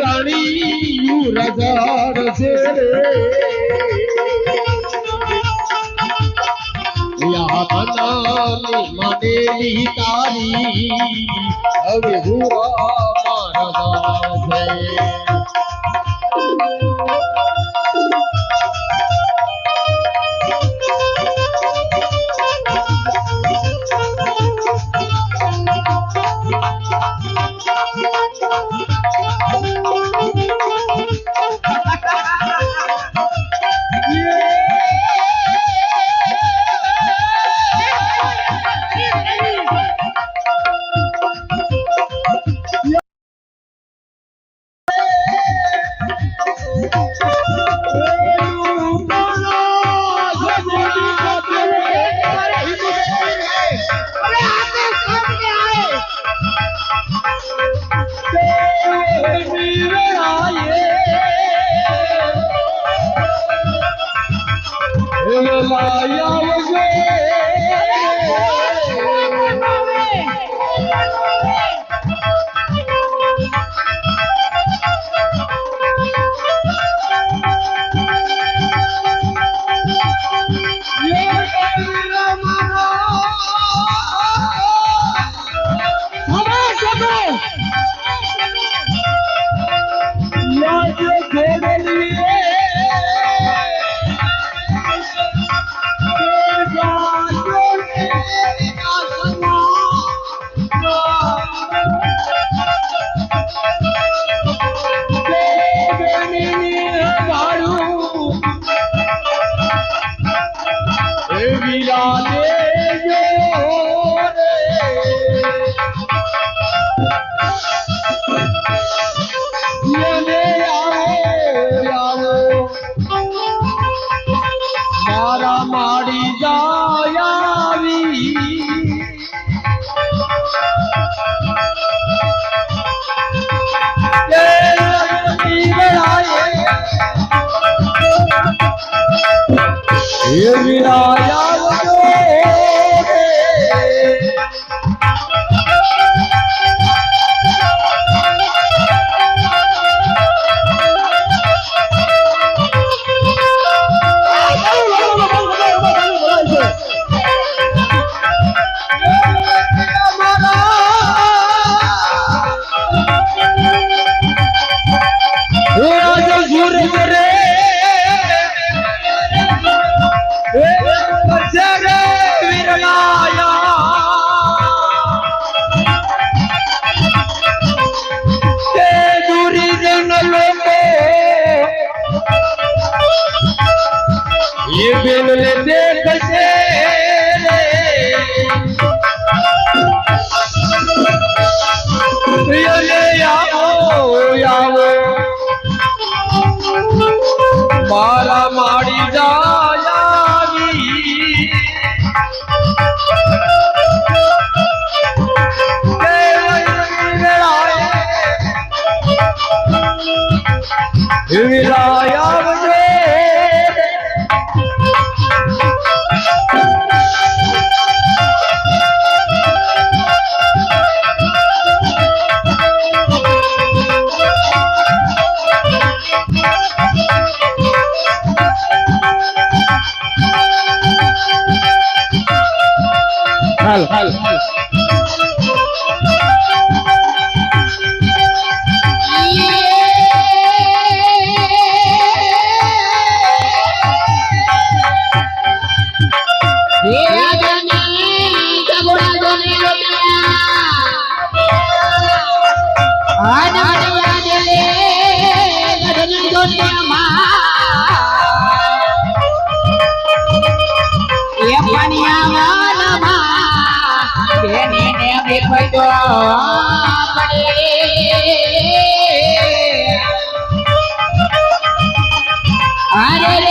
રાણીયું રજાર છે યાતનાની તારી હવે હુવા મારા છે મારા માડી જાયાવી. એ વિરાય હે hal Yeah. હાલ હાલ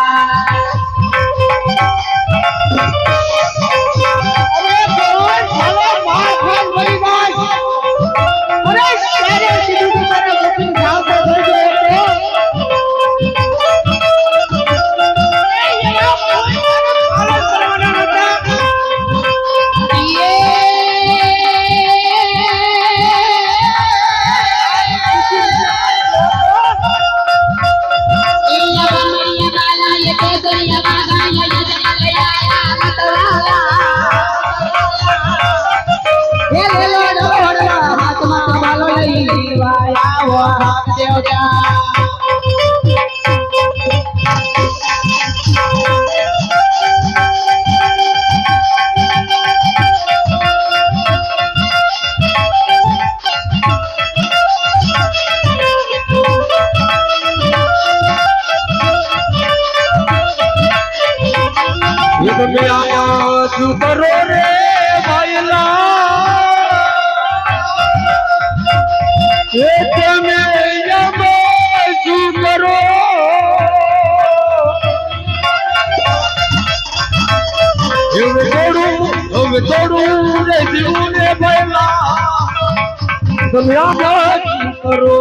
અરે 我好丢掉。सुतरो रे भाईला એ તમે શું કરો હવે થોડું હવે થોડું રે જીવું રે તમે આમાં કરો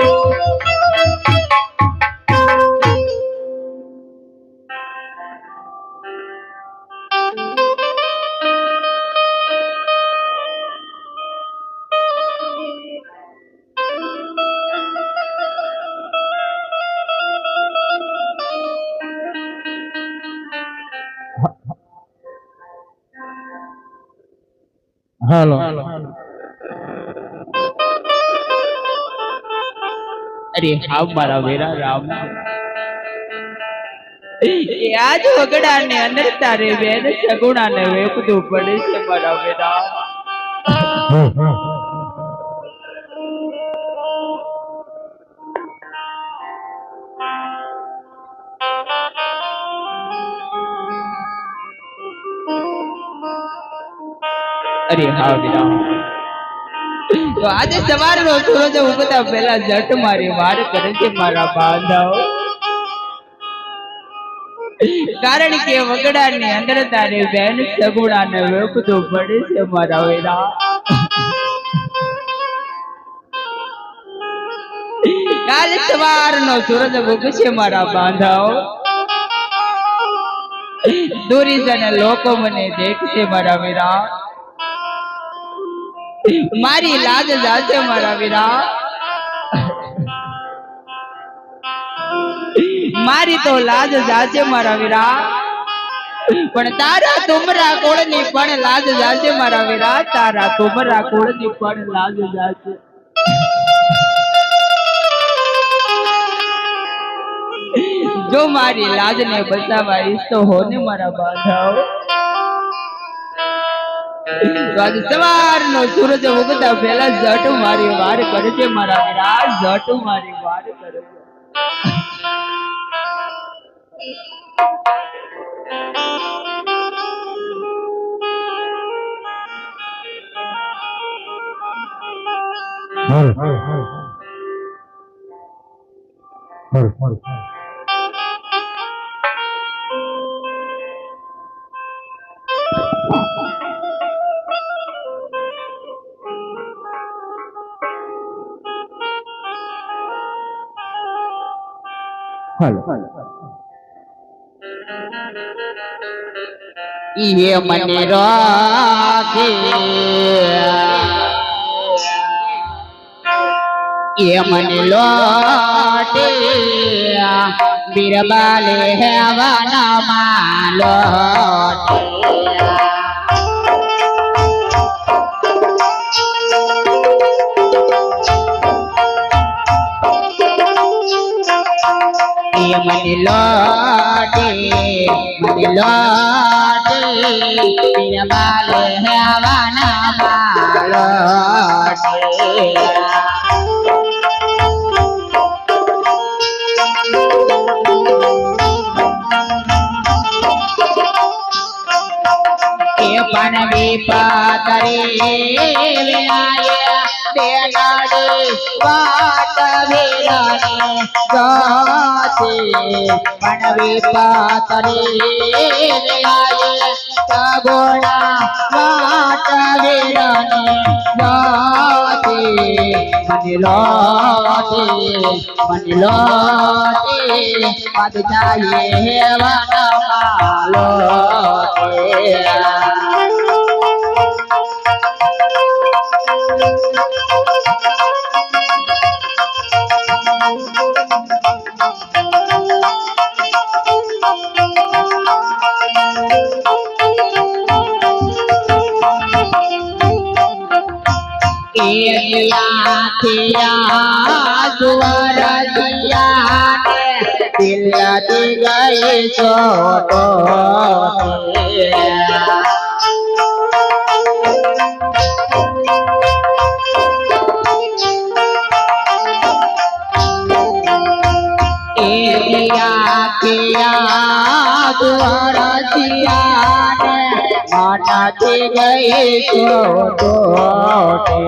હાલો. અરે હા મારા વેરા રામ. આજ વગડા ને અંદર તારે બેન સગુણા ને વેપતું પડે છે મારા વેરા. અરે હા વેરા તો આજે સવારનો સૂરજ ઉગતા પહેલા જટ મારી વાર કરે છે મારા બાંધાઓ. કારણ કે વગડાની અંદર તારે બેન સગુણા ને વેપતું પડે છે મારા વેરા કાલ સવારનો સૂરજ ઉગશે મારા બાંધાઓ. દુરીજન લોકો મને દેખશે મારા વીરા મારી લાજ જાશે મારા વીરા. મારી તો લાજ જાશે મારા વીરા. પણ તારા તુમરા કોળની પણ લાજ જાશે મારા વીરા. તારા તુમરા કોળની પણ લાજ જાશે જો મારી લાજને બચાવવા ઈચ્છતો હો ને મારા બાંધાઓ. તો આજે સવારનો સૂરજ ઉગતા પહેલા જટુ મારી વાર કરે છે મારા વિરાજ જટ મારી વાર કરે છે. હર. હર હર. હર હર. હાલો ઈએ મને રાખે ઈએ મને લોટે બિરબાલે હેવાના એ લોટે મને લોટે મીરા બાલે હવાના માલોટે એ પણ વિપાતરે మనవి పాతరే గోణ మాట విరాని వాతి మనిలాతి మనిలాతి అది జాయే వనమాలోతే Thank you. દી ગઈ છોટો એ કિયા કિયા દ્વારસિયા ને માનાથી ગઈ તો તો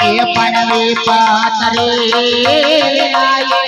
એ પાતરે આયા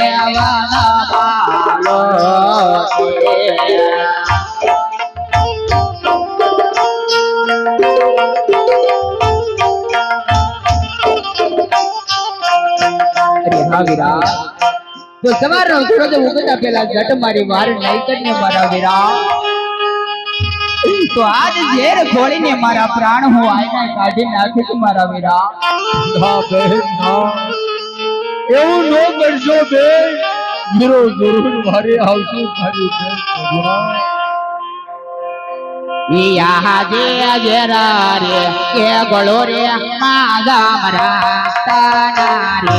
હેવાના બાલો અરે તો સવારનો સૂરજ ઉગતા પહેલા જટ મારી વાર. મારા તો આજ ઝેર ખોળીને મારા પ્રાણ હું આયના કાઢી નાખીશ મારા વીરા એવું ન કરશો બે. ગુરુ જરૂર મારે આવશે મારી બેન ભગવાન યા જે અજરા રે કે ગળો રે માગા મરા તાના રે.